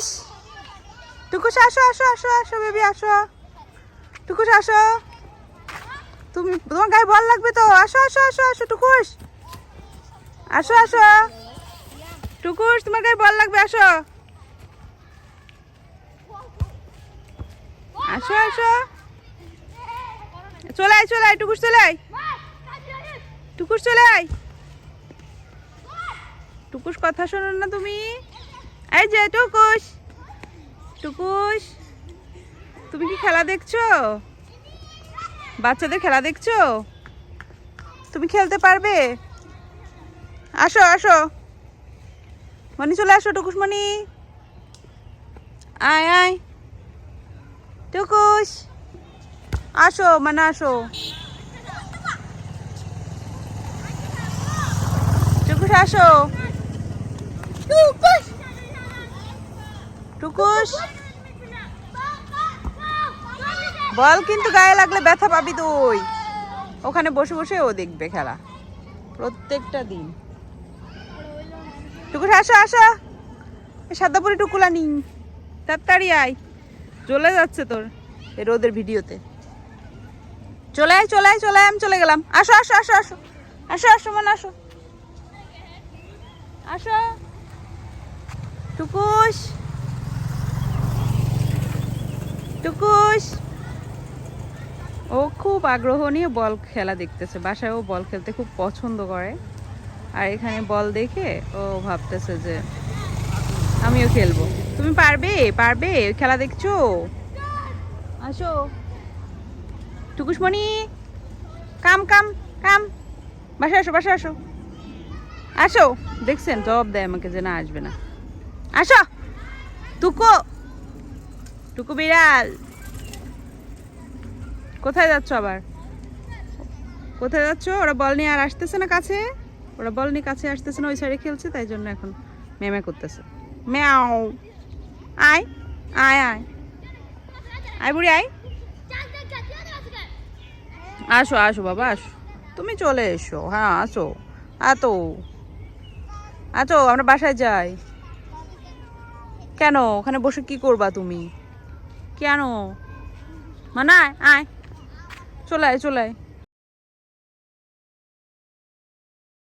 টুকুস টুকুস আসো আসো আসো আসো বেবি আসো। টুকুস আসো। তুমি, তোমার গায়ে বল লাগবে তো। আসো আসো আসো আসো টুকুস আসো আসো। টুকুস তোমার গায়ে বল লাগবে, আসো। আসো আসো। চলে আয় চলে আয় টুকুস চলে আয়। টুকুস চলে আয়। টুকুস কথা শোনো না তুমি। এই যে, টুকুস। টুকুস, তুমি কি খেলা দেখছ? বাচ্চাদের খেলা দেখছ? তুমি খেলতে পারবে? আসো আসো। মনি চলে আসো, টুকুস মনি আয় আয়। টুকুস, আসো মানে আসো। টুকুস আসো। টুকুস বল কিন্তু গায়ে লাগলে ব্যথা পাবি তুই। ওখানে বসে বসে ও দেখবে খেলা। প্রত্যেকটা দিন। টুকুস, আসো আসো। সাদাপুরি টুকুলা নিন। তাড়াতাড়ি আয়। চলে যাচ্ছে তোর এই রোদের ভিডিওতে। চলে আয় চলে আয় চলে আয়, আমি চলে গেলাম। আসো আসো আসো আসো। আসো আসো মানে আসো। আসো। টুকুস। টুকুস। ও খুব আগ্রহ নিয়ে বল খেলা দেখতেছে। বাসায় ও বল খেলতে খুব পছন্দ করে। আর এখানে বল দেখে ও ভাবতেছে যে, আমিও খেলব। তুমি পারবে? পারবে? খেলা দেখছ? আসো। টুকুসমণি, কাম কাম কাম। বাসায় আসো বাসায় আসো। আসো। দেখছেন, জবাব দেয় আমাকে যে না আসবে না। আসো। টুকু বিড়াল। কোথায় যাচ্ছ আবার? কোথায় যাচ্ছ? ওরা বল নিয়ে আর আসতেছে না কাছে। ওরা বল নিয়ে কাছে আসতেছে না, ওই সাইডে খেলছে, তাই জন্য এখন মেমে করতেছে। ম্যাও। আয় আয় আয়। আয় বুড়ি, আয়। আসো আসো বাবা, আসো। তুমি চলে এসো। হ্যাঁ আসো। আতো আতো আমরা বাসায় যাই। কেন? ওখানে বসে কি করবা তুমি? কেন? মানে আয় আয়। চলে আয় চলে আয়।